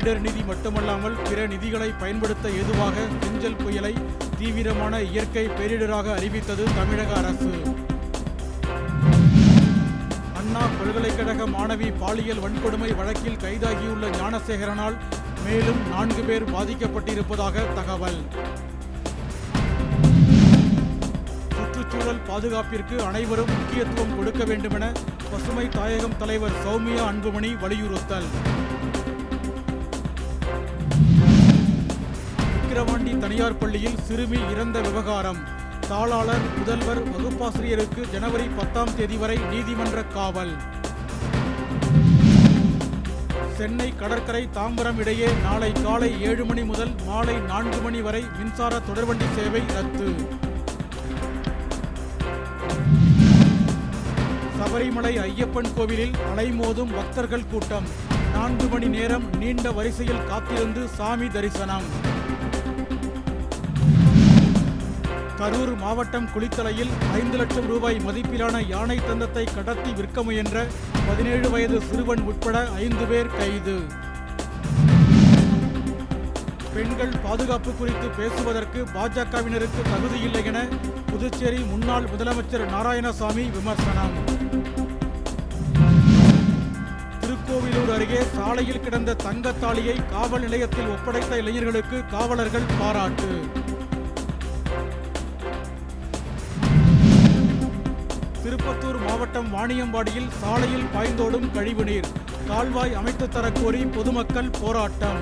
பேரிடர் நிதி மட்டுமல்லாமல் பிற நிதிகளை பயன்படுத்த ஏதுவாக செஞ்சல் புயலை தீவிரமான இயற்கை பேரிடராக அறிவித்தது தமிழக அரசு. அண்ணா பல்கலைக்கழக மாணவி பாலியல் வன்கொடுமை வழக்கில் கைதாகியுள்ள ஞானசேகரனால் மேலும் நான்கு பேர் பாதிக்கப்பட்டிருப்பதாக தகவல். சுற்றுச்சூழல் பாதுகாப்பிற்கு அனைவரும் முக்கியத்துவம் கொடுக்க வேண்டுமென பசுமை தாயகம் தலைவர் சௌமியா அன்புமணி வலியுறுத்தல். விக்கிரவாண்டி தனியார் பள்ளியில் சிறுமி இறந்த விவகாரம். தாளாளர் முதல்வர் வகுப்பாசிரியருக்கு ஜனவரி பத்தாம் தேதி வரை நீதிமன்ற காவல். சென்னை கடற்கரை தாம்பரம் இடையே நாளை காலை ஏழு மணி முதல் மாலை நான்கு மணி வரை மின்சார தொடர்வண்டி சேவை ரத்து. சபரிமலை ஐயப்பன் கோவிலில் அலைமோதும் பக்தர்கள் கூட்டம். நான்கு மணி நேரம் நீண்ட வரிசையில் காத்திருந்து சாமி தரிசனம். கரூர் மாவட்டம் குளித்தலையில் ஐந்து லட்சம் ரூபாய் மதிப்பிலான யானை தந்தத்தை கடத்தி விற்க முயன்ற பதினேழு வயது சிறுவன் உட்பட ஐந்து பேர் கைது. பெண்கள் பாதுகாப்பு குறித்து பேசுவதற்கு பாஜகவினருக்கு தகுதியில்லை என புதுச்சேரி முன்னாள் முதலமைச்சர் நாராயணசாமி விமர்சனம். திருக்கோவிலூர் அருகே சாலையில் கிடந்த தங்கத்தாலியை காவல் நிலையத்தில் ஒப்படைத்த இளைஞர்களுக்கு காவலர்கள் பாராட்டு. திருப்பத்தூர் மாவட்டம் வாணியம்பாடியில் சாலையில் பாய்ந்தோடும் கழிவுநீர். கால்வாய் அமைத்துத் தரக்கோரி பொதுமக்கள் போராட்டம்.